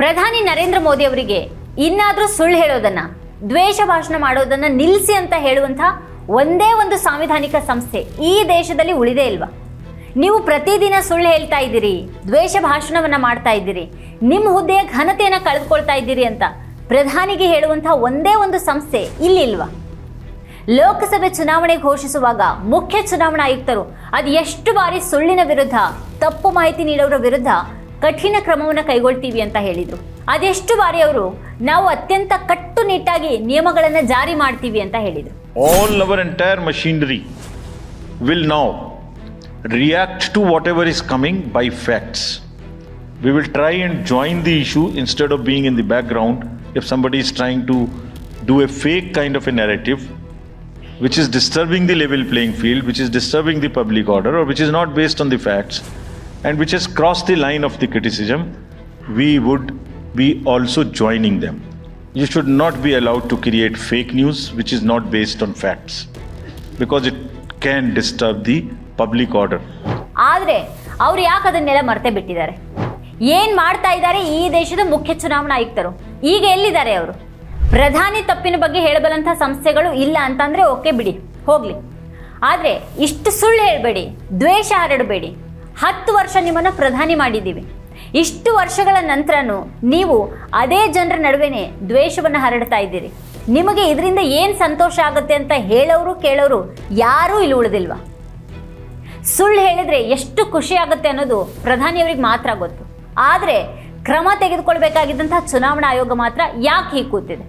ಪ್ರಧಾನಿ ನರೇಂದ್ರ ಮೋದಿ ಅವರಿಗೆ ಇನ್ನಾದರೂ ಸುಳ್ಳು ಹೇಳೋದನ್ನ, ದ್ವೇಷ ಭಾಷಣ ಮಾಡೋದನ್ನ ನಿಲ್ಲಿಸಿ ಅಂತ ಹೇಳುವಂಥ ಒಂದೇ ಒಂದು ಸಾಂವಿಧಾನಿಕ ಸಂಸ್ಥೆ ಈ ದೇಶದಲ್ಲಿ ಉಳಿದೇ ಇಲ್ವಾ? ನೀವು ಪ್ರತಿದಿನ ಸುಳ್ಳು ಹೇಳ್ತಾ ಇದ್ದೀರಿ, ದ್ವೇಷ ಭಾಷಣವನ್ನ ಮಾಡ್ತಾ ಇದ್ದೀರಿ ನಿಮ್ಮ ಹುದ್ದೆಯ ಘನತೆಯನ್ನು ಕಳೆದುಕೊಳ್ತಾ ಇದ್ದೀರಿ ಅಂತ ಪ್ರಧಾನಿಗೆ ಹೇಳುವಂಥ ಒಂದೇ ಒಂದು ಸಂಸ್ಥೆ ಇಲ್ಲಿಲ್ವಾ ಲೋಕಸಭೆ ಚುನಾವಣೆ ಘೋಷಿಸುವಾಗ ಮುಖ್ಯ ಚುನಾವಣಾ ಆಯುಕ್ತರು ಅದು ಎಷ್ಟು ಬಾರಿ ಸುಳ್ಳಿನ ವಿರುದ್ಧ, ತಪ್ಪು ಮಾಹಿತಿ ನೀಡೋರ ವಿರುದ್ಧ ಕಠಿಣ ಕ್ರಮವನ್ನು ಕೈಗೊಳ್ತೀವಿ ಅಂತ ಹೇಳಿದರು ಅದೆಷ್ಟು ಬಾರಿ ಅವರು ನಾವು ಅತ್ಯಂತ ಕಟ್ಟುನಿಟ್ಟಾಗಿ ನಿಯಮಗಳನ್ನು ಜಾರಿ ಮಾಡ್ತೀವಿ ಅಂತ ಹೇಳಿದರು all our entire machinery will now react to whatever is coming by facts. We will try and join the issue instead of being in the background if somebody is trying to do a fake kind of a narrative which is disturbing the level playing field, which is disturbing the public order, or which is not based on the facts And which has crossed the line of the criticism, we would be also joining them. You should not be allowed to create fake news which is not based on facts because it can disturb the public order. ಆದರೆ ಅವ್ರು ಯಾಕೆ ಅದನ್ನೆಲ್ಲ ಮರ್ತೆ ಬಿಟ್ಟಿದ್ದಾರೆ ಏನ್ ಮಾಡ್ತಾ ಇದ್ದಾರೆ ಈ ದೇಶದ ಮುಖ್ಯ ಚುನಾವಣಾ ಆಯುಕ್ತರು ಈಗ ಎಲ್ಲಿದ್ದಾರೆ ಅವರು ಪ್ರಧಾನಿ ತಪ್ಪಿನ ಬಗ್ಗೆ ಹೇಳಬಲ್ಲಂಥ ಸಂಸ್ಥೆಗಳು ಇಲ್ಲ ಅಂತಂದ್ರೆ ಓಕೆ ಬಿಡಿ ಹೋಗ್ಲಿ ಆದರೆ ಇಷ್ಟು ಸುಳ್ಳು ಹೇಳಬೇಡಿ ದ್ವೇಷ ಹರಡಬೇಡಿ ಹತ್ತು ವರ್ಷ ನಿಮ್ಮನ್ನು ಪ್ರಧಾನಿ ಮಾಡಿದ್ದೀವಿ. ಇಷ್ಟು ವರ್ಷಗಳ ನಂತರನೂ ನೀವು ಅದೇ ಜನರ ನಡುವೆನೇ ದ್ವೇಷವನ್ನು ಹರಡ್ತಾ ಇದ್ದೀರಿ. ನಿಮಗೆ ಇದರಿಂದ ಏನು ಸಂತೋಷ ಆಗುತ್ತೆ ಅಂತ ಹೇಳೋರು ಕೇಳೋರು ಯಾರೂ ಇಲ್ಲಿ ಉಳಿದಿಲ್ವಾ? ಸುಳ್ಳು ಹೇಳಿದರೆ ಎಷ್ಟು ಖುಷಿ ಆಗುತ್ತೆ ಅನ್ನೋದು ಪ್ರಧಾನಿಯವರಿಗೆ ಮಾತ್ರ ಗೊತ್ತು. ಆದರೆ ಕ್ರಮ ತೆಗೆದುಕೊಳ್ಬೇಕಾಗಿದ್ದಂತಹ ಚುನಾವಣಾ ಆಯೋಗ ಮಾತ್ರ ಯಾಕೆ ಹೀಗೆ ಕೂತಿದೆ?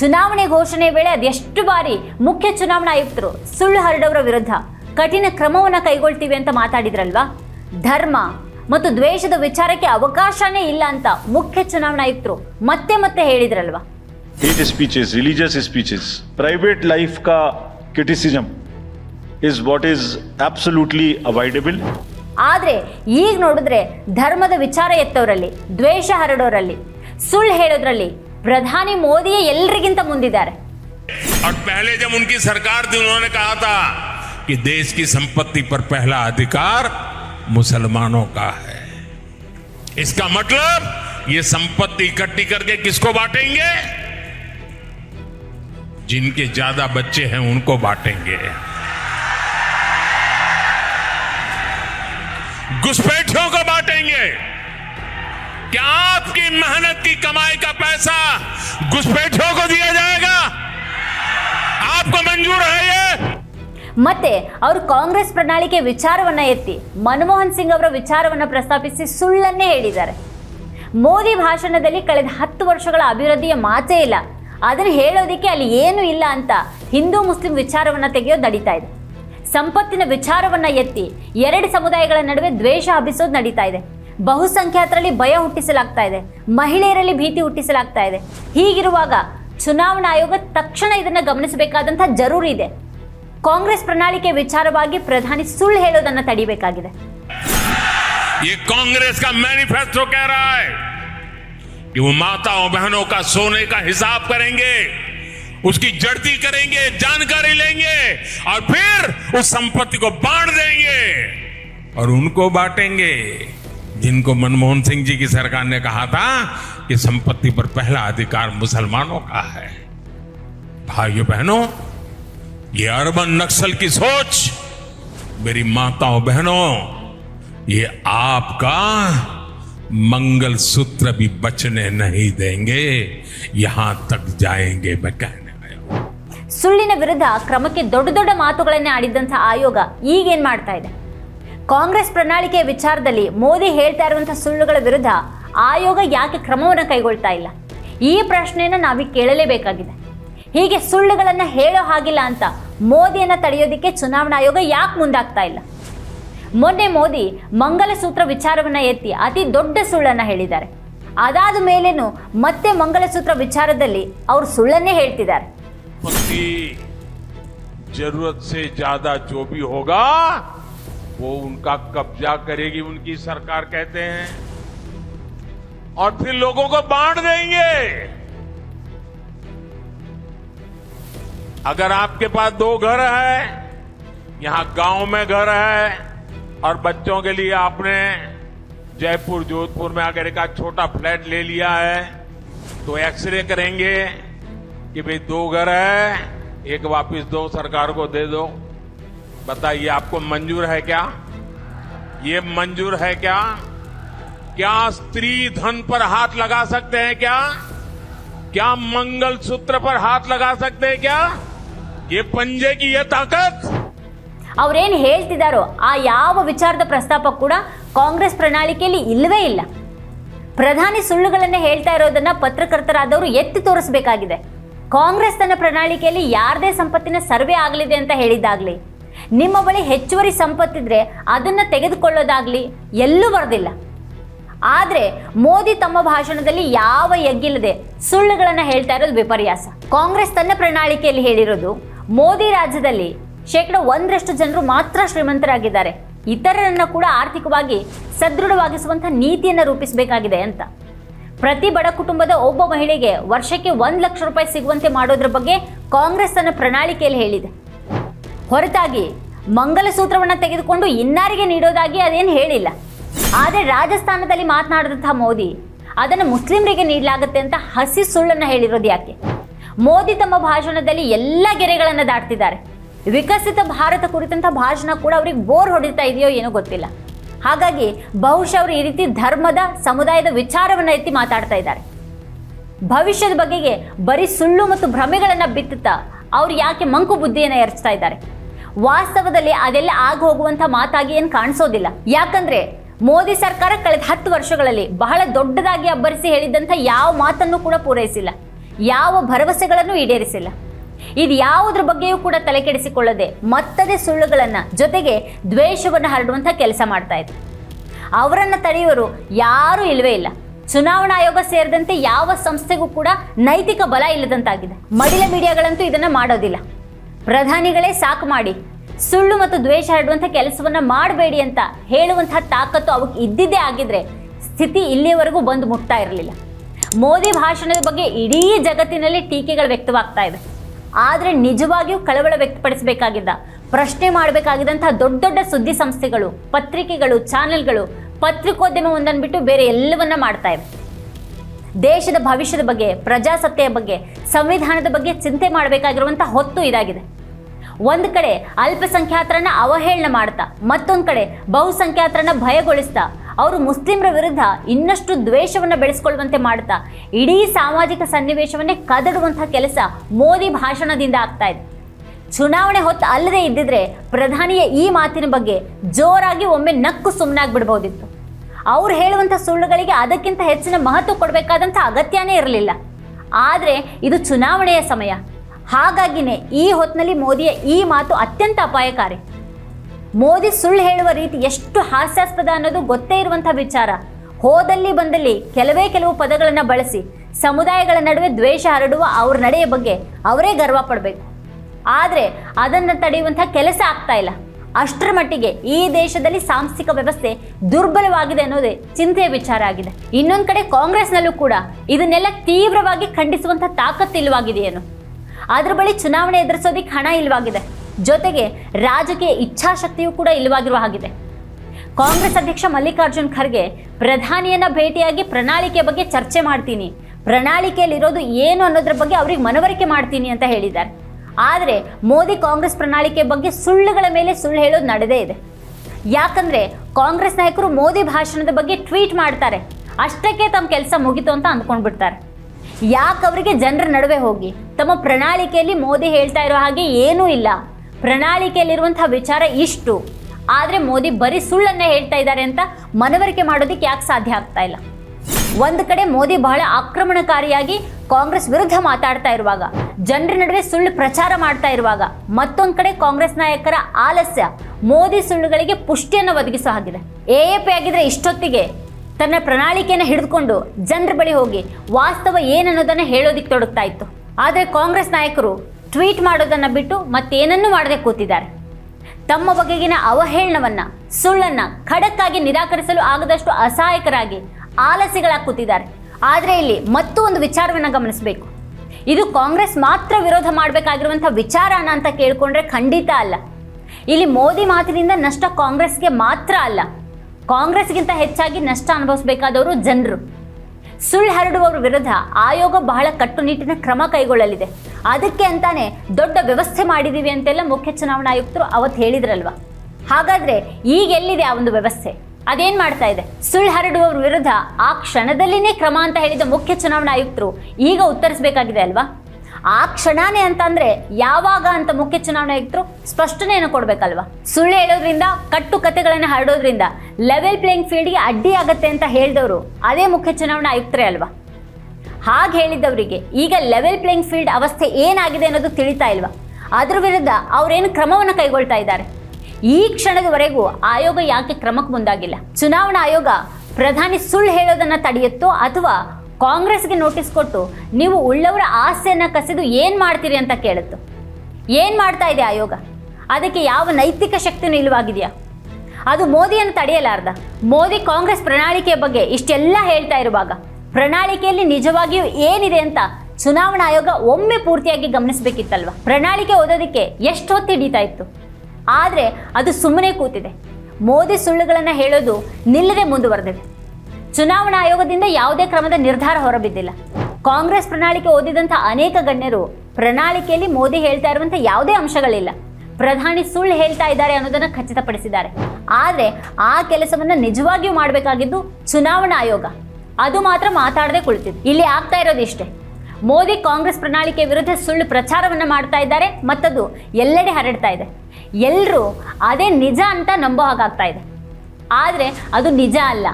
ಚುನಾವಣೆ ಘೋಷಣೆ ವೇಳೆ ಅದೆಷ್ಟು ಬಾರಿ ಮುಖ್ಯ ಚುನಾವಣಾ ಆಯುಕ್ತರು ಸುಳ್ಳು ಹರಡೋರ ವಿರುದ್ಧ ಕಠಿಣ ಕ್ರಮವನ್ನು ಕೈಗೊಳ್ತೀವಿ ಅಂತ ಮಾತಾಡಿದ್ರಲ್ವಾ ಧರ್ಮ ಮತ್ತು ದ್ವೇಷದ ವಿಚಾರಕ್ಕೆ ಅವಕಾಶನೇ ಇಲ್ಲ ಅಂತ ಮುಖ್ಯ ಚುನಾವಣಾ ಆಯುಕ್ತರು ಮತ್ತೆ ಮತ್ತೆ ಹೇಳಿದ್ರಲ್ವಾ Hate speeches, religious speeches, private life ka criticism is what is absolutely avoidable. ಆದರೆ ಈಗ ನೋಡಿದ್ರೆ ಧರ್ಮದ ವಿಚಾರ ಎತ್ತವರಲ್ಲಿ ದ್ವೇಷ ಹರಡೋರಲ್ಲಿ ಸುಳ್ಳು ಹೇಳೋದ್ರಲ್ಲಿ ಪ್ರಧಾನಿ ಮೋದಿಯೇ ಎಲ್ರಿಗಿಂತ ಮುಂದಿದ್ದಾರೆ और पहले जब उनकी सरकार थी उन्होंने कहा था कि देश की संपत्ति पर पहला अधिकार मुसलमानों का है। इसका मतलब ये संपत्ति इकट्ठी करके किसको बांटेंगे? जिनके ज़्यादा बच्चे हैं, उनको बांटेंगे। घुसपैठियों को बांटेंगे। क्या आपकी मेहनत की कमाई का पैसा घुसपैठियों को दिया जाएगा? आपको मंजूर है ये? ಮತ್ತೆ ಅವರು ಕಾಂಗ್ರೆಸ್ ಪ್ರಣಾಳಿಕೆ ವಿಚಾರವನ್ನ ಎತ್ತಿ ಮನಮೋಹನ್ ಸಿಂಗ್ ಅವರ ವಿಚಾರವನ್ನ ಪ್ರಸ್ತಾಪಿಸಿ ಸುಳ್ಳನ್ನೇ ಹೇಳಿದ್ದಾರೆ. ಮೋದಿ ಭಾಷಣದಲ್ಲಿ ಕಳೆದ ಹತ್ತು ವರ್ಷಗಳ ಅಭಿವೃದ್ಧಿಯ ಮಾತೇ ಇಲ್ಲ. ಅದನ್ನು ಹೇಳೋದಕ್ಕೆ ಅಲ್ಲಿ ಏನೂ ಇಲ್ಲ ಅಂತ ಹಿಂದೂ ಮುಸ್ಲಿಂ ವಿಚಾರವನ್ನ ತೆಗೆಯೋದು ನಡೀತಾ ಇದೆ. ಸಂಪತ್ತಿನ ವಿಚಾರವನ್ನ ಎತ್ತಿ ಎರಡು ಸಮುದಾಯಗಳ ನಡುವೆ ದ್ವೇಷ ಹಬ್ಬಿಸೋದು ನಡೀತಾ ಇದೆ. ಬಹುಸಂಖ್ಯಾತರಲ್ಲಿ ಭಯ ಹುಟ್ಟಿಸಲಾಗ್ತಾ ಇದೆ. ಮಹಿಳೆಯರಲ್ಲಿ ಭೀತಿ ಹುಟ್ಟಿಸಲಾಗ್ತಾ ಇದೆ. ಹೀಗಿರುವಾಗ ಚುನಾವಣಾ ಆಯೋಗ ತಕ್ಷಣ ಇದನ್ನ ಗಮನಿಸಬೇಕಾದಂಥ ಜರೂರಿ ಇದೆ. ಕಾಂಗ್ರೆಸ್ ಪ್ರಣಾಳಿಕೆ ವಿಚಾರವಾಗಿ ಪ್ರಧಾನಿ ಸುಳ್ಳು ಹೇಳೋದನ್ನ ತಡಿಬೇಕಾಗಿದೆ ये कांग्रेस का मैनिफेस्टो कह रहा है कि वो माताओं बहनों का सोने का हिसाब करेंगे उसकी जड़ती करेंगे जानकारी लेंगे और फिर उस संपत्ति को बांट देंगे और उनको बांटेंगे जिनको मनमोहन सिंह जी की सरकार ने कहा था कि संपत्ति पर पहला अधिकार मुसलमानों का है भाइयों बहनों ये अर्बन नक्सल की सोच मेरी माताओं बहनों ये आपका मंगल सूत्र भी बचने नहीं देंगे यहां तक जाएंगे मैं कहने आया हूं ಸುಳ್ಳಿನ ವಿರುದ್ಧ ಕ್ರಮಕ್ಕೆ ದೊಡ್ಡ ದೊಡ್ಡ ಮಾತುಗಳನ್ನೇ ಆಡಿದ್ದಂಥ ಆಯೋಗ ಈಗೇನ್ ಮಾಡ್ತಾ ಇದೆ ಕಾಂಗ್ರೆಸ್ ಪ್ರಣಾಳಿಕೆಯ ವಿಚಾರದಲ್ಲಿ ಮೋದಿ ಹೇಳ್ತಾ ಇರುವಂಥ ಸುಳ್ಳುಗಳ ವಿರುದ್ಧ ಆಯೋಗ ಯಾಕೆ ಕ್ರಮವನ್ನು ಕೈಗೊಳ್ತಾ ಇಲ್ಲ ಈ ಪ್ರಶ್ನೆಯನ್ನು ನಾವೀಗ ಕೇಳಲೇಬೇಕಾಗಿದೆ ಹೀಗೆ ಸುಳ್ಳುಗಳನ್ನು ಹೇಳೋ ಹಾಗಿಲ್ಲ ಅಂತ ಮೋದಿಯನ್ನು ತಡೆಯೋದಕ್ಕೆ ಚುನಾವಣಾ ಆಯೋಗ ಯಾಕೆ ಮುಂದಾಗ್ತಾ ಇಲ್ಲ ಮೊನ್ನೆ ಮೋದಿ ಮಂಗಲಸೂತ್ರ ವಿಚಾರವನ್ನ ಎತ್ತಿ ಅತಿ ದೊಡ್ಡ ಸುಳ್ಳನ್ನ ಹೇಳಿದ್ದಾರೆ ಅದಾದ ಮೇಲೇನು ಮತ್ತೆ ಮಂಗಲಸೂತ್ರ ವಿಚಾರದಲ್ಲಿ ಅವರು ಸುಳ್ಳನ್ನೇ ಹೇಳ್ತಿದ್ದಾರೆ संपत्ति जरूरत से ज्यादा जो भी होगा वो उनका कब्जा करेगी उनकी सरकार कहते हैं और फिर लोगों को बांट देंगे अगर आपके पास दो घर है, यहाँ गाँव में घर है, और बच्चों के लिए आपने जयपुर, जोधपुर में अगर एक छोटा फ्लैट ले लिया है तो एक्सरे करेंगे कि भाई दो घर है, एक वापस दो, सरकार को दे दो। बताइए, आपको मंजूर है क्या? ये मंजूर है क्या? क्या स्त्री धन पर हाथ लगा सकते हैं क्या? क्या मंगल सूत्र पर हाथ लगा सकते हैं क्या? ये पंजे की ये ताकत ಅವ್ರೇನು ಹೇಳ್ತಿದ್ದಾರೋ ಆ ಯಾವ ವಿಚಾರದ ಪ್ರಸ್ತಾಪ ಕೂಡ ಕಾಂಗ್ರೆಸ್ ಪ್ರಣಾಳಿಕೆಯಲ್ಲಿ ಇಲ್ಲವೇ ಇಲ್ಲ ಪ್ರಧಾನಿ ಸುಳ್ಳುಗಳನ್ನೇ ಹೇಳ್ತಾ ಇರೋದನ್ನ ಪತ್ರಕರ್ತರಾದವರು ಎತ್ತಿ ತೋರಿಸಬೇಕಾಗಿದೆ ಕಾಂಗ್ರೆಸ್ ತನ್ನ ಪ್ರಣಾಳಿಕೆಯಲ್ಲಿ ಯಾರದೇ ಸಂಪತ್ತಿನ ಸರ್ವೆ ಆಗಲಿದೆ ಅಂತ ಹೇಳಿದಾಗ್ಲಿ ನಿಮ್ಮ ಬಳಿ ಹೆಚ್ಚುವರಿ ಸಂಪತ್ತಿದ್ರೆ ಅದನ್ನ ತೆಗೆದುಕೊಳ್ಳೋದಾಗ್ಲಿ ಎಲ್ಲೂ ಬರೆದಿಲ್ಲ ಆದ್ರೆ ಮೋದಿ ತಮ್ಮ ಭಾಷಣದಲ್ಲಿ ಯಾವ ಎಗ್ಗಿಲ್ಲದೆ ಸುಳ್ಳುಗಳನ್ನ ಹೇಳ್ತಾ ಇರೋದು ವಿಪರ್ಯಾಸ ಕಾಂಗ್ರೆಸ್ ತನ್ನ ಪ್ರಣಾಳಿಕೆಯಲ್ಲಿ ಹೇಳಿರೋದು ಮೋದಿ ರಾಜ್ಯದಲ್ಲಿ ಶೇಕಡ ಒಂದರಷ್ಟು ಜನರು ಮಾತ್ರ ಶ್ರೀಮಂತರಾಗಿದ್ದಾರೆ. ಇತರರನ್ನ ಕೂಡ ಆರ್ಥಿಕವಾಗಿ ಸದೃಢವಾಗಿಸುವಂತಹ ನೀತಿಯನ್ನು ರೂಪಿಸಬೇಕಾಗಿದೆ ಅಂತ. ಪ್ರತಿ ಬಡ ಕುಟುಂಬದ ಒಬ್ಬ ಮಹಿಳೆಗೆ ವರ್ಷಕ್ಕೆ ಒಂದು ಲಕ್ಷ ರೂಪಾಯಿ ಸಿಗುವಂತೆ ಮಾಡೋದ್ರ ಬಗ್ಗೆ ಕಾಂಗ್ರೆಸ್ ತನ್ನ ಪ್ರಣಾಳಿಕೆಯಲ್ಲಿ ಹೇಳಿದೆ. ಹೊರತಾಗಿ ಮಂಗಲಸೂತ್ರವನ್ನು ತೆಗೆದುಕೊಂಡು ಇನ್ನಾರಿಗೆ ನೀಡೋದಾಗಿ ಅದೇನು ಹೇಳಿಲ್ಲ. ಆದರೆ ರಾಜಸ್ಥಾನದಲ್ಲಿ ಮಾತನಾಡಿದಂತಹ ಮೋದಿ, ಅದನ್ನು ಮುಸ್ಲಿಮರಿಗೆ ನೀಡಲಾಗುತ್ತೆ ಅಂತ ಹಸಿ ಸುಳ್ಳನ್ನು ಹೇಳಿರೋದು ಯಾಕೆ? ಮೋದಿ ತಮ್ಮ ಭಾಷಣದಲ್ಲಿ ಎಲ್ಲ ಗೆರೆಗಳನ್ನು ದಾಟ್ತಿದ್ದಾರೆ. ವಿಕಸಿತ ಭಾರತ ಕುರಿತಂಥ ಭಾಷಣ ಕೂಡ ಅವ್ರಿಗೆ ಬೋರ್ ಹೊಡಿತಾ ಇದೆಯೋ ಏನೋ ಗೊತ್ತಿಲ್ಲ. ಹಾಗಾಗಿ ಬಹುಶಃ ಅವರು ಈ ರೀತಿ ಧರ್ಮದ, ಸಮುದಾಯದ ವಿಚಾರವನ್ನು ಎತ್ತಿ ಮಾತಾಡ್ತಾ ಇದ್ದಾರೆ. ಭವಿಷ್ಯದ ಬಗೆಗೆ ಬರೀ ಸುಳ್ಳು ಮತ್ತು ಭ್ರಮೆಗಳನ್ನು ಬಿತ್ತುತ್ತಾ ಅವ್ರು ಯಾಕೆ ಮಂಕು ಬುದ್ಧಿಯನ್ನು ಎರಚ್ತಾ ಇದ್ದಾರೆ. ವಾಸ್ತವದಲ್ಲಿ ಅದೆಲ್ಲ ಆಗ ಹೋಗುವಂಥ ಮಾತಾಗಿ ಏನು ಕಾಣಿಸೋದಿಲ್ಲ. ಯಾಕಂದ್ರೆ ಮೋದಿ ಸರ್ಕಾರ ಕಳೆದ ಹತ್ತು ವರ್ಷಗಳಲ್ಲಿ ಬಹಳ ದೊಡ್ಡದಾಗಿ ಅಬ್ಬರಿಸಿ ಹೇಳಿದ್ದಂಥ ಯಾವ ಮಾತನ್ನು ಕೂಡ ಪೂರೈಸಿಲ್ಲ. ಯಾವ ಭರವಸೆಗಳನ್ನು ಈಡೇರಿಸಿಲ್ಲ. ಇದು ಯಾವುದ್ರ ಬಗ್ಗೆಯೂ ಕೂಡ ತಲೆ ಕೆಡಿಸಿಕೊಳ್ಳದೆ ಮತ್ತದೇ ಸುಳ್ಳುಗಳನ್ನು ಜೊತೆಗೆ ದ್ವೇಷವನ್ನು ಹರಡುವಂಥ ಕೆಲಸ ಮಾಡ್ತಾ ಇದೆ ಅವರನ್ನು ತಡೆಯುವರು ಯಾರೂ ಇಲ್ಲವೇ ಇಲ್ಲ. ಚುನಾವಣಾ ಆಯೋಗ ಸೇರಿದಂತೆ ಯಾವ ಸಂಸ್ಥೆಗೂ ಕೂಡ ನೈತಿಕ ಬಲ ಇಲ್ಲದಂತಾಗಿದೆ. ಮಡಿಲ ಮೀಡಿಯಾಗಳಂತೂ ಇದನ್ನು ಮಾಡೋದಿಲ್ಲ. ಪ್ರಧಾನಿಗಳೇ ಸಾಕು ಮಾಡಿ, ಸುಳ್ಳು ಮತ್ತು ದ್ವೇಷ ಹರಡುವಂಥ ಕೆಲಸವನ್ನು ಮಾಡಬೇಡಿ ಅಂತ ಹೇಳುವಂತಹ ತಾಕತ್ತು ಅವಕ್ಕೆ ಇದ್ದಿದ್ದೇ ಆಗಿದ್ರೆ ಸ್ಥಿತಿ ಇಲ್ಲಿಯವರೆಗೂ ಬಂದು ಮುಟ್ತಾ ಇರಲಿಲ್ಲ. ಮೋದಿ ಭಾಷಣದ ಬಗ್ಗೆ ಇಡೀ ಜಗತ್ತಿನಲ್ಲಿ ಟೀಕೆಗಳು ವ್ಯಕ್ತವಾಗ್ತಾ ಇದೆ. ಆದರೆ ನಿಜವಾಗಿಯೂ ಕಳವಳ ವ್ಯಕ್ತಪಡಿಸಬೇಕಾಗಿದ್ದ, ಪ್ರಶ್ನೆ ಮಾಡಬೇಕಾಗಿದ್ದಂತಹ ದೊಡ್ಡ ದೊಡ್ಡ ಸುದ್ದಿ ಸಂಸ್ಥೆಗಳು, ಪತ್ರಿಕೆಗಳು, ಚಾನೆಲ್ಗಳು ಪತ್ರಿಕೋದ್ಯಮ ಬಿಟ್ಟು ಬೇರೆ ಎಲ್ಲವನ್ನ ಮಾಡ್ತಾ ಇವೆ ದೇಶದ ಭವಿಷ್ಯದ ಬಗ್ಗೆ, ಪ್ರಜಾಸತ್ತೆಯ ಬಗ್ಗೆ, ಸಂವಿಧಾನದ ಬಗ್ಗೆ ಚಿಂತೆ ಮಾಡಬೇಕಾಗಿರುವಂಥ ಹೊತ್ತು ಇದಾಗಿದೆ. ಒಂದು ಕಡೆ ಅಲ್ಪಸಂಖ್ಯಾತರನ್ನ ಅವಹೇಳನ ಮಾಡ್ತಾ, ಮತ್ತೊಂದು ಕಡೆ ಬಹುಸಂಖ್ಯಾತರನ್ನ ಭಯಗೊಳಿಸ್ತಾ ಅವರು ಮುಸ್ಲಿಮರ ವಿರುದ್ಧ ಇನ್ನಷ್ಟು ದ್ವೇಷವನ್ನು ಬೆಳೆಸ್ಕೊಳ್ಳುವಂತೆ ಮಾಡ್ತಾ ಇಡೀ ಸಾಮಾಜಿಕ ಸನ್ನಿವೇಶವನ್ನೇ ಕದಡುವಂತಹ ಕೆಲಸ ಮೋದಿ ಭಾಷಣದಿಂದ ಆಗ್ತಾ ಇದೆ. ಚುನಾವಣೆ ಹೊತ್ತು ಅಲ್ಲದೆ ಇದ್ದಿದ್ರೆ ಪ್ರಧಾನಿಯ ಈ ಮಾತಿನ ಬಗ್ಗೆ ಜೋರಾಗಿ ಒಮ್ಮೆ ನಕ್ಕು ಸುಮ್ಮನಾಗ್ಬಿಡ್ಬೋದಿತ್ತು ಅವ್ರು ಹೇಳುವಂಥ ಸುಳ್ಳುಗಳಿಗೆ ಅದಕ್ಕಿಂತ ಹೆಚ್ಚಿನ ಮಹತ್ವ ಕೊಡಬೇಕಾದಂಥ ಅಗತ್ಯನೇ ಇರಲಿಲ್ಲ. ಆದರೆ ಇದು ಚುನಾವಣೆಯ ಸಮಯ. ಹಾಗಾಗಿನೇ ಈ ಹೊತ್ತಿನಲ್ಲಿ ಮೋದಿಯ ಈ ಮಾತು ಅತ್ಯಂತ ಅಪಾಯಕಾರಿ. ಮೋದಿ ಸುಳ್ಳು ಹೇಳುವ ರೀತಿ ಎಷ್ಟು ಹಾಸ್ಯಾಸ್ಪದ ಅನ್ನೋದು ಗೊತ್ತೇ ಇರುವಂಥ ವಿಚಾರ. ಹೋದಲ್ಲಿ ಬಂದಲ್ಲಿ ಕೆಲವೇ ಕೆಲವು ಪದಗಳನ್ನು ಬಳಸಿ ಸಮುದಾಯಗಳ ನಡುವೆ ದ್ವೇಷ ಹರಡುವ ಅವ್ರ ನಡೆಯ ಬಗ್ಗೆ ಅವರೇ ಗರ್ವ ಪಡಬೇಕು. ಆದರೆ ಅದನ್ನು ತಡೆಯುವಂಥ ಕೆಲಸ ಆಗ್ತಾ ಇಲ್ಲ. ಅಷ್ಟರ ಮಟ್ಟಿಗೆ ಈ ದೇಶದಲ್ಲಿ ಸಾಂಸ್ಥಿಕ ವ್ಯವಸ್ಥೆ ದುರ್ಬಲವಾಗಿದೆ ಅನ್ನೋದೇ ಚಿಂತೆಯ ವಿಚಾರ ಆಗಿದೆ. ಇನ್ನೊಂದು ಕಡೆ ಕಾಂಗ್ರೆಸ್ನಲ್ಲೂ ಕೂಡ ಇದನ್ನೆಲ್ಲ ತೀವ್ರವಾಗಿ ಖಂಡಿಸುವಂಥ ತಾಕತ್ತು ಇಲ್ಲವಾಗಿದೆಯೇನು. ಅದ್ರ ಬಳಿ ಚುನಾವಣೆ ಎದುರಿಸೋದಿಕ್ಕೆ ಹಣ ಇಲ್ವಾಗಿದೆ. ಜೊತೆಗೆ ರಾಜಕೀಯ ಇಚ್ಛಾಶಕ್ತಿಯೂ ಕೂಡ ಇಲ್ಲವಾಗಿರುವ ಹಾಗಿದೆ. ಕಾಂಗ್ರೆಸ್ ಅಧ್ಯಕ್ಷ ಮಲ್ಲಿಕಾರ್ಜುನ್ ಖರ್ಗೆ, ಪ್ರಧಾನಿಯನ್ನ ಭೇಟಿಯಾಗಿ ಪ್ರಣಾಳಿಕೆ ಬಗ್ಗೆ ಚರ್ಚೆ ಮಾಡ್ತೀನಿ. ಪ್ರಣಾಳಿಕೆಯಲ್ಲಿರೋದು ಏನು ಅನ್ನೋದ್ರ ಬಗ್ಗೆ ಅವ್ರಿಗೆ ಮನವರಿಕೆ ಮಾಡ್ತೀನಿ ಅಂತ ಹೇಳಿದ್ದಾರೆ. ಆದರೆ ಮೋದಿ ಕಾಂಗ್ರೆಸ್ ಪ್ರಣಾಳಿಕೆ ಬಗ್ಗೆ ಸುಳ್ಳುಗಳ ಮೇಲೆ ಸುಳ್ಳು ಹೇಳೋದು ನಡೆದೇ ಇದೆ. ಯಾಕಂದ್ರೆ ಕಾಂಗ್ರೆಸ್ ನಾಯಕರು ಮೋದಿ ಭಾಷಣದ ಬಗ್ಗೆ ಟ್ವೀಟ್ ಮಾಡ್ತಾರೆ. ಅಷ್ಟಕ್ಕೆ ತಮ್ಮ ಕೆಲಸ ಮುಗಿತು ಅಂತ ಅಂದ್ಕೊಂಡ್ಬಿಡ್ತಾರೆ. ಯಾಕೆ ಅವರಿಗೆ ಜನರ ನಡುವೆ ಹೋಗಿ? ತಮ್ಮ ಪ್ರಣಾಳಿಕೆಯಲ್ಲಿ ಮೋದಿ ಹೇಳ್ತಾ ಇರೋ ಹಾಗೆ ಏನೂ ಇಲ್ಲ. ಪ್ರಣಾಳಿಕೆಯಲ್ಲಿರುವಂತಹ ವಿಚಾರ ಇಷ್ಟು. ಆದರೆ ಮೋದಿ ಬರೀ ಸುಳ್ಳನ್ನೇ ಹೇಳ್ತಾ ಇದ್ದಾರೆ ಅಂತ ಮನವರಿಕೆ ಮಾಡೋದಕ್ಕೆ ಯಾಕೆ ಸಾಧ್ಯ ಆಗ್ತಾ ಇಲ್ಲ? ಒಂದು ಕಡೆ ಮೋದಿ ಬಹಳ ಆಕ್ರಮಣಕಾರಿಯಾಗಿ ಕಾಂಗ್ರೆಸ್ ವಿರುದ್ಧ ಮಾತಾಡ್ತಾ ಇರುವಾಗ, ಜನರ ನಡುವೆ ಸುಳ್ಳು ಪ್ರಚಾರ ಮಾಡ್ತಾ ಇರುವಾಗ, ಮತ್ತೊಂದು ಕಡೆ ಕಾಂಗ್ರೆಸ್ ನಾಯಕರ ಆಲಸ್ಯ ಮೋದಿ ಸುಳ್ಳುಗಳಿಗೆ ಪುಷ್ಟಿಯನ್ನು ಒದಗಿಸೋ ಹಾಗಿದೆ. ಎ ಎ ಪಿ ಆಗಿದ್ರೆ ಇಷ್ಟೊತ್ತಿಗೆ ತನ್ನ ಪ್ರಣಾಳಿಕೆಯನ್ನು ಹಿಡಿದುಕೊಂಡು ಜನರ ಬಳಿ ಹೋಗಿ ವಾಸ್ತವ ಏನನ್ನೋದನ್ನ ಹೇಳೋದಿಕ್ಕೆ ತೊಡಗ್ತಾ ಇತ್ತು. ಆದರೆ ಕಾಂಗ್ರೆಸ್ ನಾಯಕರು ಟ್ವೀಟ್ ಮಾಡೋದನ್ನು ಬಿಟ್ಟು ಮತ್ತೇನನ್ನೂ ಮಾಡದೆ ಕೂತಿದ್ದಾರೆ. ತಮ್ಮ ಬಗೆಗಿನ ಅವಹೇಳನವನ್ನು, ಸುಳ್ಳನ್ನು ಖಡಕ್ಕಾಗಿ ನಿರಾಕರಿಸಲು ಆಗದಷ್ಟು ಅಸಹಾಯಕರಾಗಿ ಆಲಸಿಗಳಾಗಿ ಕೂತಿದ್ದಾರೆ. ಆದರೆ ಇಲ್ಲಿ ಮತ್ತೂ ಒಂದು ವಿಚಾರವನ್ನು ಗಮನಿಸಬೇಕು. ಇದು ಕಾಂಗ್ರೆಸ್ ಮಾತ್ರ ವಿರೋಧ ಮಾಡಬೇಕಾಗಿರುವಂಥ ವಿಚಾರನ ಅಂತ ಕೇಳಿಕೊಂಡ್ರೆ ಖಂಡಿತ ಅಲ್ಲ. ಇಲ್ಲಿ ಮೋದಿ ಮಾತಿನಿಂದ ನಷ್ಟ ಕಾಂಗ್ರೆಸ್ಗೆ ಮಾತ್ರ ಅಲ್ಲ. ಕಾಂಗ್ರೆಸ್ಗಿಂತ ಹೆಚ್ಚಾಗಿ ನಷ್ಟ ಅನುಭವಿಸಬೇಕಾದವರು ಜನರು. ಸುಳ್ಳು ಹರಡುವವರ ವಿರುದ್ಧ ಆಯೋಗ ಬಹಳ ಕಟ್ಟುನಿಟ್ಟಿನ ಕ್ರಮ ಕೈಗೊಳ್ಳಲಿದೆ. ಅದಕ್ಕೆ ಅಂತಾನೆ ದೊಡ್ಡ ವ್ಯವಸ್ಥೆ ಮಾಡಿದೀವಿ ಅಂತೆಲ್ಲ ಮುಖ್ಯ ಚುನಾವಣಾ ಆಯುಕ್ತರು ಅವತ್ತು ಹೇಳಿದ್ರಲ್ವಾ? ಹಾಗಾದ್ರೆ ಈಗ ಎಲ್ಲಿದೆ ಆ ಒಂದು ವ್ಯವಸ್ಥೆ? ಅದೇನ್ ಮಾಡ್ತಾ ಇದೆ? ಸುಳ್ಳು ಹರಡುವವರ ವಿರುದ್ಧ ಆ ಕ್ಷಣದಲ್ಲಿನೇ ಕ್ರಮ ಅಂತ ಹೇಳಿದ ಮುಖ್ಯ ಚುನಾವಣಾ ಆಯುಕ್ತರು ಈಗ ಉತ್ತರಿಸಬೇಕಾಗಿದೆ ಅಲ್ವಾ? ಆ ಕ್ಷಣನೇ ಅಂತಂದ್ರೆ ಯಾವಾಗ ಅಂತ ಮುಖ್ಯ ಚುನಾವಣೆ ಆಯುಕ್ತರು ಸ್ಪಷ್ಟನೆಯನ್ನು ಕೊಡ್ಬೇಕಲ್ವಾ? ಸುಳ್ಳು ಹೇಳೋದ್ರಿಂದ, ಕಟ್ಟು ಕತೆಗಳನ್ನು ಹರಡೋದ್ರಿಂದ ಲೆವೆಲ್ ಪ್ಲೇಯಿಂಗ್ ಫೀಲ್ಡ್ಗೆ ಅಡ್ಡಿ ಆಗತ್ತೆ ಅಂತ ಹೇಳಿದವರು ಅದೇ ಮುಖ್ಯ ಚುನಾವಣಾ ಆಯುಕ್ತರೇ ಅಲ್ವಾ? ಹಾಗೆ ಹೇಳಿದವರಿಗೆ ಈಗ ಲೆವೆಲ್ ಪ್ಲೇಯಿಂಗ್ ಫೀಲ್ಡ್ ಅವಸ್ಥೆ ಏನಾಗಿದೆ ಅನ್ನೋದು ತಿಳಿತಾ ಇಲ್ವಾ? ಅದ್ರ ವಿರುದ್ಧ ಅವ್ರೇನು ಕ್ರಮವನ್ನು ಕೈಗೊಳ್ತಾ ಇದ್ದಾರೆ? ಈ ಕ್ಷಣದವರೆಗೂ ಆಯೋಗ ಯಾಕೆ ಕ್ರಮಕ್ಕೆ ಮುಂದಾಗಿಲ್ಲ? ಚುನಾವಣಾ ಆಯೋಗ ಪ್ರಧಾನಿ ಸುಳ್ಳು ಹೇಳೋದನ್ನ ತಡೆಯುತ್ತೋ ಅಥವಾ ಕಾಂಗ್ರೆಸ್ಗೆ ನೋಟಿಸ್ ಕೊಟ್ಟು ನೀವು ಉಳ್ಳವರ ಆಸ್ತಿಯನ್ನು ಕಸಿದು ಏನು ಮಾಡ್ತೀರಿ ಅಂತ ಕೇಳಿತ್ತು. ಏನು ಮಾಡ್ತಾ ಇದೆ ಆಯೋಗ ಅದಕ್ಕೆ ಯಾವ ನೈತಿಕ ಶಕ್ತಿನೂ ಇಲ್ಲವಾಗಿದೆಯಾ? ಅದು ಮೋದಿಯನ್ನು ತಡೆಯಲಾರ್ದ? ಮೋದಿ ಕಾಂಗ್ರೆಸ್ ಪ್ರಣಾಳಿಕೆಯ ಬಗ್ಗೆ ಇಷ್ಟೆಲ್ಲ ಹೇಳ್ತಾ ಇರುವಾಗ ಪ್ರಣಾಳಿಕೆಯಲ್ಲಿ ನಿಜವಾಗಿಯೂ ಏನಿದೆ ಅಂತ ಚುನಾವಣಾ ಆಯೋಗ ಒಮ್ಮೆ ಪೂರ್ತಿಯಾಗಿ ಗಮನಿಸಬೇಕಿತ್ತಲ್ವ? ಪ್ರಣಾಳಿಕೆ ಓದೋದಕ್ಕೆ ಎಷ್ಟು ಹೊತ್ತು ಹಿಡಿತಾ ಇತ್ತು? ಆದರೆ ಅದು ಸುಮ್ಮನೆ ಕೂತಿದೆ. ಮೋದಿ ಸುಳ್ಳುಗಳನ್ನು ಹೇಳೋದು ನಿಲ್ಲದೆ ಮುಂದುವರೆದಿದೆ. ಚುನಾವಣಾ ಆಯೋಗದಿಂದ ಯಾವುದೇ ಕ್ರಮದ ನಿರ್ಧಾರ ಹೊರಬಿದ್ದಿಲ್ಲ. ಕಾಂಗ್ರೆಸ್ ಪ್ರಣಾಳಿಕೆ ಓದಿದಂಥ ಅನೇಕ ಗಣ್ಯರು ಪ್ರಣಾಳಿಕೆಯಲ್ಲಿ ಮೋದಿ ಹೇಳ್ತಾ ಇರುವಂಥ ಯಾವುದೇ ಅಂಶಗಳಿಲ್ಲ. ಪ್ರಧಾನಿ ಸುಳ್ಳು ಹೇಳ್ತಾ ಇದ್ದಾರೆ ಅನ್ನೋದನ್ನು ಖಚಿತಪಡಿಸಿದ್ದಾರೆ. ಆದರೆ ಆ ಕೆಲಸವನ್ನ ನಿಜವಾಗಿಯೂ ಮಾಡಬೇಕಾಗಿದ್ದು ಚುನಾವಣಾ ಆಯೋಗ. ಅದು ಮಾತ್ರ ಮಾತಾಡದೆ ಕುಳಿತಿದೆ ಇಲ್ಲಿ ಆಗ್ತಾ ಇರೋದು ಇಷ್ಟೇ. ಮೋದಿ ಕಾಂಗ್ರೆಸ್ ಪ್ರಣಾಳಿಕೆ ವಿರುದ್ಧ ಸುಳ್ಳು ಪ್ರಚಾರವನ್ನ ಮಾಡ್ತಾ ಇದ್ದಾರೆ, ಮತ್ತದು ಎಲ್ಲೆಡೆ ಹರಡ್ತಾ ಇದೆ. ಎಲ್ಲರೂ ಅದೇ ನಿಜ ಅಂತ ನಂಬೋ ಹಾಗಾಗ್ತಾ ಇದೆ. ಆದರೆ ಅದು ನಿಜ ಅಲ್ಲ.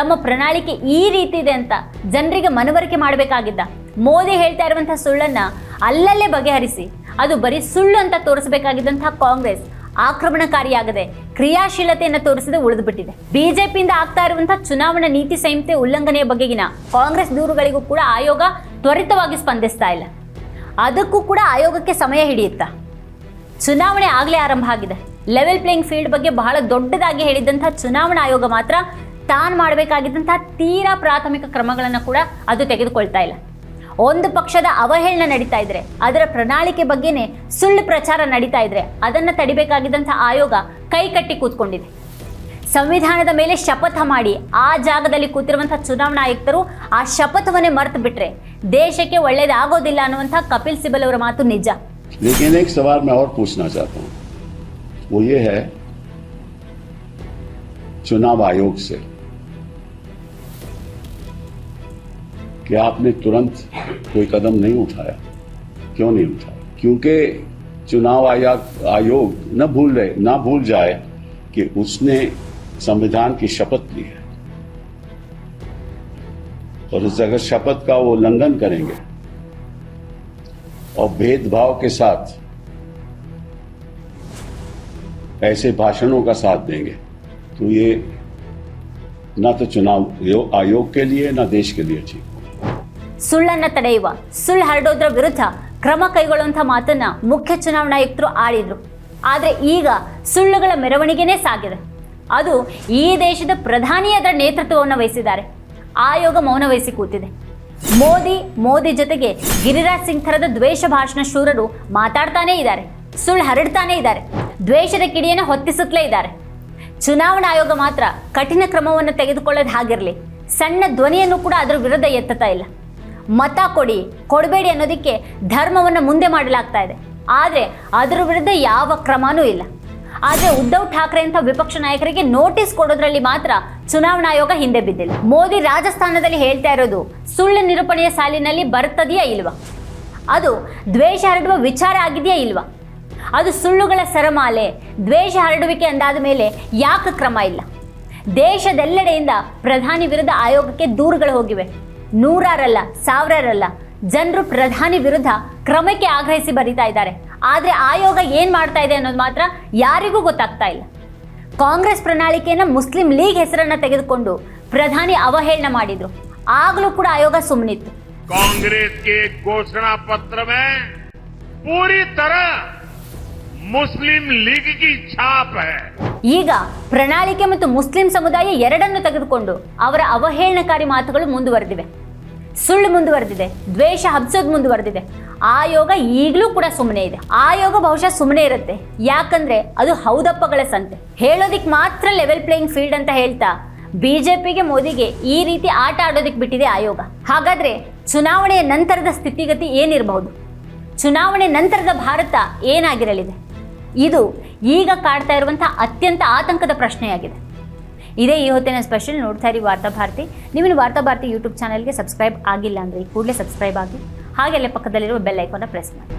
ತಮ್ಮ ಪ್ರಣಾಳಿಕೆ ಈ ರೀತಿ ಇದೆ ಅಂತ ಜನರಿಗೆ ಮನವರಿಕೆ ಮಾಡಬೇಕಾಗಿದ್ದ. ಮೋದಿ ಹೇಳ್ತಾ ಇರುವಂತಹ ಸುಳ್ಳನ್ನ ಅಲ್ಲಲ್ಲೇ ಬಗೆಹರಿಸಿ, ಅದು ಬರೀ ಸುಳ್ಳು ಅಂತ ತೋರಿಸಬೇಕಾಗಿದ್ದಂತಹ ಕಾಂಗ್ರೆಸ್ ಆಕ್ರಮಣಕಾರಿಯಾಗದೆ ಕ್ರಿಯಾಶೀಲತೆಯನ್ನು ತೋರಿಸದೆ ಉಳಿದುಬಿಟ್ಟಿದೆ. ಬಿಜೆಪಿಯಿಂದ ಆಗ್ತಾ ಇರುವಂತಹ ಚುನಾವಣಾ ನೀತಿ ಸಂಹಿತೆ ಉಲ್ಲಂಘನೆಯ ಬಗೆಗಿನ ಕಾಂಗ್ರೆಸ್ ದೂರುಗಳಿಗೂ ಕೂಡ ಆಯೋಗ ತ್ವರಿತವಾಗಿ ಸ್ಪಂದಿಸ್ತಾ ಇಲ್ಲ. ಅದಕ್ಕೂ ಕೂಡ ಆಯೋಗಕ್ಕೆ ಸಮಯ ಹಿಡಿಯುತ್ತಾ? ಚುನಾವಣೆ ಆಗಲೇ ಆರಂಭ ಆಗಿದೆ. ಲೆವೆಲ್ ಪ್ಲೇಯಿಂಗ್ ಫೀಲ್ಡ್ ಬಗ್ಗೆ ಬಹಳ ದೊಡ್ಡದಾಗಿ ಹೇಳಿದಂತಹ ಚುನಾವಣಾ ಆಯೋಗ ಮಾತ್ರ ತಾನು ಮಾಡಬೇಕಾಗಿದ್ದಂತಹ ತೀರಾ ಪ್ರಾಥಮಿಕ ಕ್ರಮಗಳನ್ನು ಕೂಡ ಅದು ತೆಗೆದುಕೊಳ್ತಾ ಇಲ್ಲ ಒಂದು ಪಕ್ಷದ ಅವಹೇಳನ ನಡೀತಾ ಇದ್ರೆ ಅದರ ಪ್ರಣಾಳಿಕೆ ಬಗ್ಗೆನೇ ಸುಳ್ಳು ಪ್ರಚಾರ ನಡೀತಾ ಇದ್ರೆ ಅದನ್ನು ತಡಿಬೇಕಾಗಿದ್ದಂಥ ಆಯೋಗ ಕೈ ಕಟ್ಟಿ ಕೂತ್ಕೊಂಡಿದೆ ಸಂವಿಧಾನದ ಮೇಲೆ ಶಪಥ ಮಾಡಿ ಆ ಜಾಗದಲ್ಲಿ ಕೂತಿರುವಂಥ ಚುನಾವಣಾ ಆಯುಕ್ತರು ಆ ಶಪಥವನ್ನೇ ಮರೆತು ಬಿಟ್ರೆ ದೇಶಕ್ಕೆ ಒಳ್ಳೇದಾಗೋದಿಲ್ಲ ಅನ್ನುವಂಥ ಕಪಿಲ್ ಸಿಬಲ್ ಅವರ ಮಾತು ನಿಜ लेकिन एक सवाल मैं और पूछना चाहता हूं वो ये है चुनाव आयोग से कि आपने तुरंत कोई कदम नहीं उठाया। क्यों नहीं उठाया? क्योंकि चुनाव आयोग आयोग न भूल रहे, ना भूल जाए कि उसने संविधान की शपथ ली है। और उस अगर शपथ का वो उल्लंघन करेंगे और भेदभाव के साथ ऐसे भाषणों का साथ देंगे तो ये ना तो चुनाव आयोग के लिए, ना देश के लिए ठीक। ಸುಳ್ಳನ್ನ ತಡೆಯುವ, ಸುಳ್ಳು ಹರಡೋದ್ರ ವಿರುದ್ಧ ಕ್ರಮ ಕೈಗೊಳ್ಳುವಂಥ ಮಾತನ್ನ ಮುಖ್ಯ ಚುನಾವಣಾ ಆಯುಕ್ತರು ಆಡಿದ್ರು. ಆದರೆ ಈಗ ಸುಳ್ಳುಗಳ ಮೆರವಣಿಗೆನೇ ಸಾಗಿದೆ. ಅದು ಈ ದೇಶದ ಪ್ರಧಾನಿ ಅದರ ನೇತೃತ್ವವನ್ನು ವಹಿಸಿದ್ದಾರೆ. ಆಯೋಗ ಮೌನ ವಹಿಸಿ ಕೂತಿದೆ. ಮೋದಿ ಮೋದಿ ಜೊತೆಗೆ ಗಿರಿರಾಜ್ ಸಿಂಗ್ ಥರದ ದ್ವೇಷ ಭಾಷಣ ಶೂರರು ಮಾತಾಡ್ತಾನೇ ಇದ್ದಾರೆ. ಸುಳ್ಳು ಹರಡ್ತಾನೇ ಇದ್ದಾರೆ. ದ್ವೇಷದ ಕಿಡಿಯನ್ನು ಹೊತ್ತಿಸುತ್ತಲೇ ಇದ್ದಾರೆ. ಚುನಾವಣಾ ಆಯೋಗ ಮಾತ್ರ ಕಠಿಣ ಕ್ರಮವನ್ನು ತೆಗೆದುಕೊಳ್ಳೋದು ಹಾಗಿರಲಿ. ಸಣ್ಣ ಧ್ವನಿಯನ್ನು ಕೂಡ ಅದರ ವಿರುದ್ಧ ಎತ್ತುತ್ತಾ ಇಲ್ಲ. ಮತ ಕೊಡಿ, ಕೊಡಬೇಡಿ ಅನ್ನೋದಕ್ಕೆ ಧರ್ಮವನ್ನು ಮುಂದೆ ಮಾಡಲಾಗ್ತಾ ಇದೆ. ಆದರೆ ಅದರ ವಿರುದ್ಧ ಯಾವ ಕ್ರಮನೂ ಇಲ್ಲ. ಆದರೆ ಉದ್ಧವ್ ಠಾಕ್ರೆ ಅಂತ ವಿಪಕ್ಷ ನಾಯಕರಿಗೆ ನೋಟಿಸ್ ಕೊಡೋದ್ರಲ್ಲಿ ಮಾತ್ರ ಚುನಾವಣಾ ಆಯೋಗ ಹಿಂದೆ ಬಿದ್ದಿಲ್ಲ. ಮೋದಿ ರಾಜಸ್ಥಾನದಲ್ಲಿ ಹೇಳ್ತಾ ಇರೋದು, ಸುಳ್ಳು ನಿರೂಪಣೆಯ ಸಾಲಿನಲ್ಲಿ ಬರ್ತದೆಯಾ ಇಲ್ವಾ? ಅದು ದ್ವೇಷ ಹರಡುವ ವಿಚಾರ ಆಗಿದೆಯಾ ಇಲ್ವಾ? ಅದು ಸುಳ್ಳುಗಳ ಸರಮಾಲೆ, ದ್ವೇಷ ಹರಡುವಿಕೆ ಅಂದಾದ ಮೇಲೆ ಯಾಕೆ ಕ್ರಮ ಇಲ್ಲ? ದೇಶದೆಲ್ಲೆಡೆಯಿಂದ ಪ್ರಧಾನಿ ವಿರುದ್ಧ ಆಯೋಗಕ್ಕೆ ದೂರುಗಳು ಹೋಗಿವೆ. ನೂರಾರಲ್ಲ ಸಾವಿರಾರಲ್ಲ ಜನರು ಪ್ರಧಾನಿ ವಿರುದ್ಧ ಕ್ರಮಕ್ಕೆ ಆಗ್ರಹಿಸಿ ಬರೀತಾ ಇದ್ದಾರೆ. ಆದರೆ ಆಯೋಗ ಏನು ಮಾಡ್ತಾ ಇದೆ ಅನ್ನೋದು ಮಾತ್ರ ಯಾರಿಗೂ ಗೊತ್ತಾಗ್ತಾ ಇಲ್ಲ. ಕಾಂಗ್ರೆಸ್ ಪ್ರಣಾಳಿಕೆಯನ್ನು ಮುಸ್ಲಿಂ ಲೀಗ್ ಹೆಸರನ್ನ ತೆಗೆದುಕೊಂಡು ಪ್ರಧಾನಿ ಅವಹೇಳನ ಮಾಡಿದ್ರು. ಆಗಲೂ ಕೂಡ ಆಯೋಗ ಸುಮ್ಮನಿತ್ತು ಕಾಂಗ್ರೆಸ್ ಘೋಷಣಾ ಪತ್ರ ಪೂರಿ ತರ ಮುಸ್ಲಿಂ ಲೀಗ್ ಛಾಪ. ಈಗ ಪ್ರಣಾಳಿಕೆ ಮತ್ತು ಮುಸ್ಲಿಂ ಸಮುದಾಯ ಎರಡನ್ನು ತೆಗೆದುಕೊಂಡು ಅವರ ಅವಹೇಳನಕಾರಿ ಮಾತುಗಳು ಮುಂದುವರೆದಿವೆ. ಸುಳ್ಳು ಮುಂದುವರೆದಿದೆ, ದ್ವೇಷ ಹಬ್ಸೋದು ಮುಂದುವರೆದಿದೆ. ಆ ಯೋಗ ಈಗಲೂ ಕೂಡ ಸುಮ್ಮನೆ ಇದೆ. ಆ ಯೋಗ ಬಹುಶಃ ಸುಮ್ಮನೆ ಇರುತ್ತೆ. ಯಾಕಂದ್ರೆ ಅದು ಹೌದಪ್ಪಗಳ ಸಂತೆ. ಹೇಳೋದಿಕ್ ಮಾತ್ರ ಲೆವೆಲ್ ಪ್ಲೇಯಿಂಗ್ ಫೀಲ್ಡ್ ಅಂತ ಹೇಳ್ತಾ ಬಿಜೆಪಿಗೆ ಮೋದಿಗೆ ಈ ರೀತಿ ಆಟ ಆಡೋದಕ್ಕೆ ಬಿಟ್ಟಿದೆ ಆಯೋಗ ಹಾಗಾದ್ರೆ ಚುನಾವಣೆಯ ನಂತರದ ಸ್ಥಿತಿಗತಿ ಏನಿರಬಹುದು? ಚುನಾವಣೆ ನಂತರದ ಭಾರತ ಏನಾಗಿರಲಿದೆ? ಇದು ಈಗ ಕಾಡ್ತಾ ಇರುವಂತಹ ಅತ್ಯಂತ ಆತಂಕದ ಪ್ರಶ್ನೆಯಾಗಿದೆ. ಇದೇ ಈ ಹೊತ್ತಿನ ಸ್ಪೆಷಲ್ ನೋಡ್ತಾ ಇರಿ ವಾರ್ತಾ ಭಾರತಿ. ನೀವು ವಾರ್ತಾ ಭಾರತಿ ಯೂಟ್ಯೂಬ್ ಚಾನಲ್ಗೆ ಸಬ್ಸ್ಕ್ರೈಬ್ ಆಗಿಲ್ಲ ಅಂದರೆ ಕೂಡಲೇ ಸಬ್ಸ್ಕ್ರೈಬ್ ಆಗಿ ಹಾಗೆಲ್ಲ ಪಕ್ಕದಲ್ಲಿರುವ ಬೆಲ್ ಐಕಾನ ಪ್ರೆಸ್ ಮಾಡಿ.